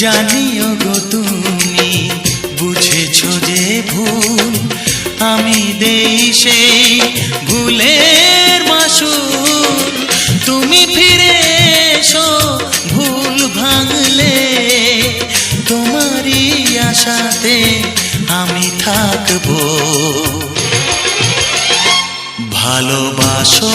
জানিও গো তুমি, বুঝেছ যে ভুল আমি সেই ভুলের মাসুল। তুমি ফিরে এসো, ভুল ভাঙলে তোমারই আশাতে আমি থাকব। ভালোবাসো